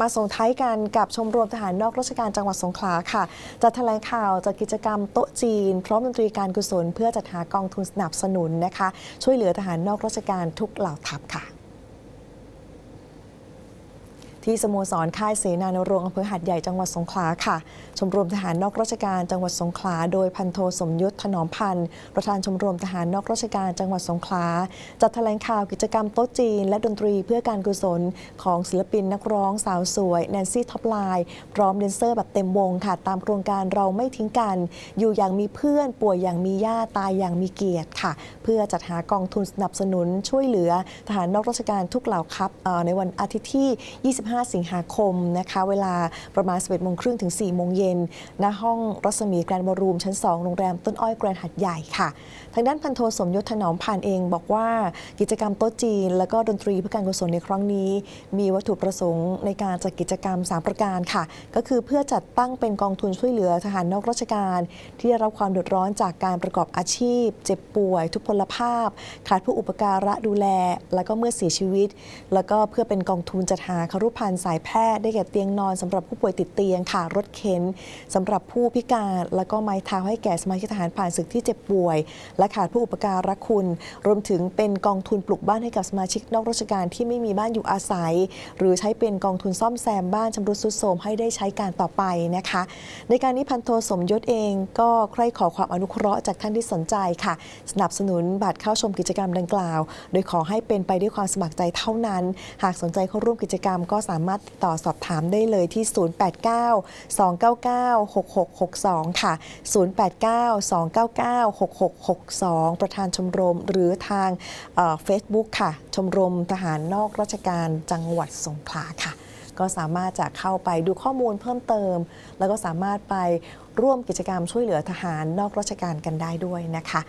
มาส่งท้ายกันกับชมรมทหารนอกราชการจังหวัดสงขลาค่ะจัดแถลงข่าวจัดกิจกรรมโต๊ะจีน พร้อมดนตรีการกุศล เพื่อจัดหากองทุนสนับสนุนนะคะ ช่วยเหลือทหารนอกราชการทุกเหล่าทัพค่ะ ที่สโมสรค่ายเสนานรงค์อำเภอหัดใหญ่จังหวัดสงขลาค่ะ ชมรมทหารนอกราชการจังหวัดสงขลา โดยพันโทสมยศถนอมพันธ์ประธานชมรมทหารนอกราชการจังหวัดสงขลา จัดแถลงข่าวกิจกรรมโต๊ะจีน และดนตรีเพื่อการกุศลของศิลปินนักร้องสาวสวยแนนซี่ท็อปไลน์พร้อมแดนเซอร์แบบเต็มวงค่ะ ตามโครงการเราไม่ทิ้งกัน อยู่อย่างมีเพื่อนป่วยอย่างมีญาติตายอย่างมีเกียรติค่ะ เพื่อจัดหากองทุนสนับสนุนช่วยเหลือทหารนอกราชการทุกเหล่าครับในวันอาทิตย์ที่ 25สิงหาคมนะคะเวลาประมาณ 11โมงครึ่งถึง 4 โมงเย็นณห้องรัศมีแกรนด์บอรูมชั้น 2 โรงแรมต้นอ้อยแกรนด์หัดใหญ่ค่ะ ทางด้านพันโทสมยศถนอมผ่านเองบอกว่ากิจกรรมโต๊ะจีน และก็ดนตรีเพื่อการกุศลในครั้งนี้ มีวัตถุประสงค์ในการจัดกิจกรรม 3 ประการค่ะ ก็คือเพื่อจัดตั้งเป็นกองทุนช่วยเหลือทหารนอกราชการ ที่ได้รับความเดือดร้อนจากการประกอบอาชีพ เจ็บป่วย ทุพพลภาพ ขาดผู้อุปการะดูแล แล้วก็เมื่อเสียชีวิต แล้วก็เพื่อเป็นกองทุนจัดหาครุภัพันธ์สายแพทย์ได้แก่เตียงนอนสำหรับผู้ป่วยติดเตียงค่ะรถเข็นสำหรับผู้พิการ แล้วก็ไม้เท้าให้แก่สมาชิกทหารผ่านศึกที่เจ็บป่วย และขาดผู้อุปการะคุณ รวมถึงเป็นกองทุนปลูกบ้านให้กับสมาชิกนอกราชการที่ไม่มีบ้านอยู่อาศัย หรือใช้เป็นกองทุนซ่อมแซมบ้านชำรุดทรุดโทรมให้ได้ใช้การต่อไปนะคะ ในการนี้พันโทสมยศเองก็ใคร่ขอความอนุเคราะห์จากท่านที่สนใจค่ะ สนับสนุนบัตรเข้าชมกิจกรรมดังกล่าว โดยขอให้เป็นไปด้วยความสมัครใจเท่านั้น หากสนใจเข้าร่วมกิจกรรมก็สามารถติดต่อสอบถามได้เลยที่ 089-299-6662 ค่ะ 089-299-6662 ประธานชมรมหรือทางเฟซบุ๊กค่ะ ชมรมทหารนอกราชการจังหวัดสงขลาค่ะ ก็สามารถจะเข้าไปดูข้อมูลเพิ่มเติม แล้วก็สามารถไปร่วมกิจกรรมช่วยเหลือทหารนอกราชการกันได้ด้วยนะคะ